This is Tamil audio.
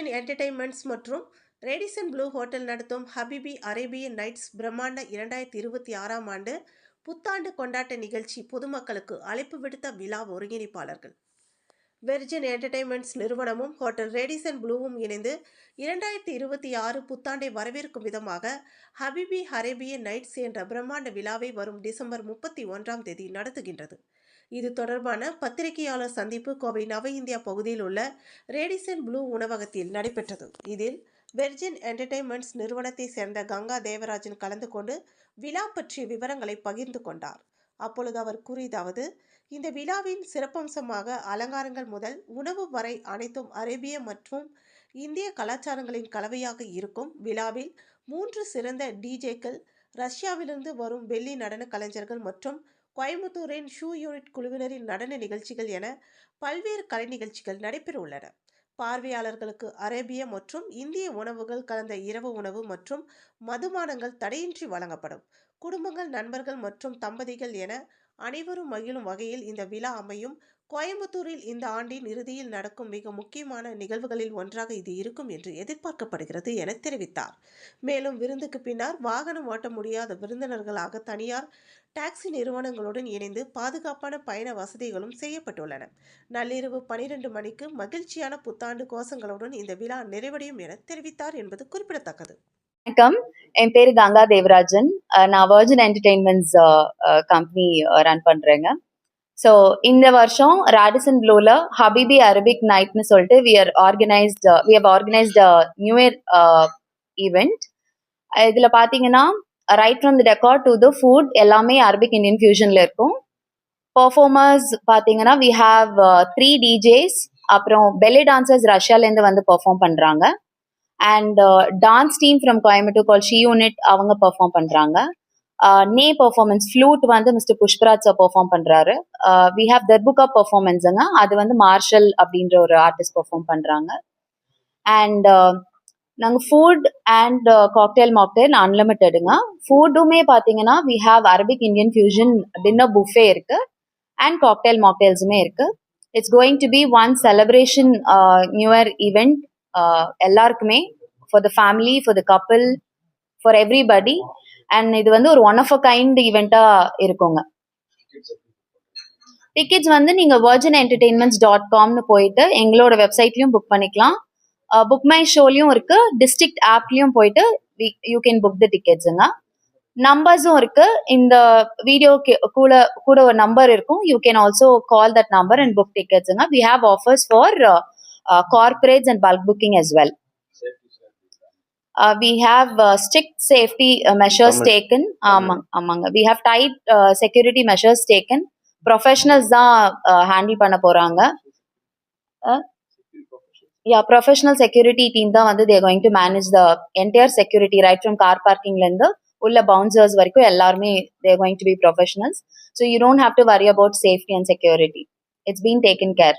வெர்ஜின் என்டர்டைன்மெண்ட்ஸ் மற்றும் ரேடிசன் ப்ளூ ஹோட்டல் நடத்தும் ஹபிபி அரேபியன் நைட்ஸ் பிரம்மாண்ட இரண்டாயிரத்தி இருபத்தி ஆறாம் ஆண்டு புத்தாண்டு கொண்டாட்ட நிகழ்ச்சி பொதுமக்களுக்கு அழைப்பு விடுத்த விழா ஒருங்கிணைப்பாளர்கள். வெர்ஜின் என்டர்டைன்மெண்ட்ஸ் நிறுவனமும் ஹோட்டல் ரேடிசன் ப்ளூவும் இணைந்து இரண்டாயிரத்தி இருபத்தி ஆறு புத்தாண்டை வரவேற்கும் விதமாக ஹபிபி அரேபியன் நைட்ஸ் என்ற பிரம்மாண்ட விழாவை வரும் டிசம்பர் முப்பத்தி ஒன்றாம் தேதி நடத்துகின்றது. இது தொடர்பான பத்திரிகையாளர் சந்திப்பு கோவை நவ இந்தியா பகுதியில் உள்ள ரேடிசன் ப்ளூ உணவகத்தில் நடைபெற்றது. இதில் வெர்ஜின் என்டர்டைன்மெண்ட்ஸ் நிறுவனத்தை சேர்ந்த கங்கா தேவராஜன் கலந்து கொண்டு விழா பற்றிய விவரங்களை பகிர்ந்து கொண்டார். அப்பொழுது அவர் கூறியதாவது இந்த விழாவின் சிறப்பம்சமாக அலங்காரங்கள் முதல் உணவு வரை அனைத்தும் அரேபிய மற்றும் இந்திய கலாச்சாரங்களின் கலவையாக இருக்கும். விழாவில் மூன்று சிறந்த டிஜேக்கள் ரஷ்யாவிலிருந்து வரும் வெள்ளி நடன கலைஞர்கள் மற்றும் கோயம்புத்தூரின் ஷூ யூனிட் குழுவினரின் நடன நிகழ்ச்சிகள் என பல்வேறு கலை நிகழ்ச்சிகள் நடைபெற உள்ளன. பார்வையாளர்களுக்கு அரேபிய மற்றும் இந்திய உணவுகள் கலந்த இரவு உணவு மற்றும் மதுபானங்கள் தடையின்றி வழங்கப்படும். குடும்பங்கள் நண்பர்கள் மற்றும் தம்பதிகள் என அனைவரும் மகிழும் வகையில் இந்த விழா அமையும். கோயம்புத்தூரில் இந்த ஆண்டின் இறுதியில் நடக்கும் மிக முக்கியமான நிகழ்வுகளில் ஒன்றாக இது இருக்கும் என்று எதிர்பார்க்கப்படுகிறது என தெரிவித்தார். மேலும் விருந்துக்கு பின்னர் வாகனம் ஓட்ட முடியாத விருந்தினர்களாக தனியார் டாக்ஸி நிறுவனங்களுடன் இணைந்து பாதுகாப்பான பயண வசதிகளும் செய்யப்பட்டுள்ளன. நள்ளிரவு பனிரெண்டு மணிக்கு மகிழ்ச்சியான புத்தாண்டு கோஷங்களுடன் இந்த விழா நிறைவடையும் என தெரிவித்தார் என்பது குறிப்பிடத்தக்கது. வணக்கம். என் பேரு கங்கா தேவராஜன். நான் வர்ஜின் என்டர்டெயின்மெண்ட்ஸ் கம்பெனி ரன் பண்றேங்க. ஸோ இந்த வருஷம் ராடிசன் ப்ளூல ஹபிபி அரபிக் நைட்னு சொல்லிட்டு we are organised we have organised new year event இதுல பாத்தீங்கன்னா right from the decor to the food எல்லாமே அரபிக் இந்தியன் ஃபியூஷனில் இருக்கும். பர்ஃபார்மர்ஸ் பாத்தீங்கன்னா வி ஹாவ் த்ரீ டிஜேஸ் அப்புறம் பெல்லி டான்சர்ஸ் ரஷ்யாலேருந்து வந்து பெர்ஃபார்ம் பண்றாங்க. And dance team from Coimbatore call she unit அவங்க பெர்ஃபார்ம் பண்றாங்க. நே பெர்ஃபார்மன்ஸ் ஃப்ளூட் வந்து மிஸ்டர் புஷ்பராஜ் சார் பெர்ஃபார்ம் பண்றாரு. வி ஹாவ் தர்புகா பெர்ஃபார்மன்ஸுங்க அது வந்து மார்ஷல் அப்படின்ற ஒரு ஆர்டிஸ்ட் பெர்ஃபார்ம் பண்றாங்க. அண்ட் நாங்கள் ஃபுட் அண்ட் காக்டெயில் மாக்டெயில் அன்லிமிட்டடுங்க ஃபுட்டுமே பார்த்தீங்கன்னா we have Arabic Indian fusion dinner buffet இருக்கு. அண்ட் காக்டெயில் மாக்டெயில்ஸுமே இருக்கு. It's going to be one celebration new year event எல்லாருக்குமே. For the family for the couple for everybody and இது வந்து ஒரு ஒன் ஆஃப் அ கைண்ட் ஈவெண்ட்டா இருக்குங்க. டிக்கெட்ஸ் வந்து நீங்க வர்ஜன் என்டர்டெயின்மெண்ட்ஸ் டாட் காம்னு போயிட்டு எங்களோட வெப்சைட்லயும் புக் பண்ணிக்கலாம். புக் மை ஷோலையும் இருக்கு. டிஸ்ட்ரிக்ட் ஆப்லயும் போயிட்டு யூ கேன் புக் த டிக்கெட்ஸுங்க நம்பர்ஸும் இருக்கு. இந்த வீடியோ கூட கூட ஒரு நம்பர் இருக்கும். You can also call that number and book டிக்கெட்ஸுங்க we have offers for corporates and bulk booking as well uh, we have uh, strict safety uh, measures Tamil. taken. ஆமாங்க ஆமாங்க we have tight uh, security measures taken. Professionals தான் ஹேண்டில் பண்ண போறாங்க. யா ப்ரொஃபஷனல் செக்யூரிட்டி டீம் தான் வந்து they're going to manage the entire security right from car பார்க்கிங்ல இருந்து உள்ள பவுன்சர்ஸ் வரைக்கும் எல்லாருமே they're going to be professionals so you don't have to worry about safety and security it's been taken care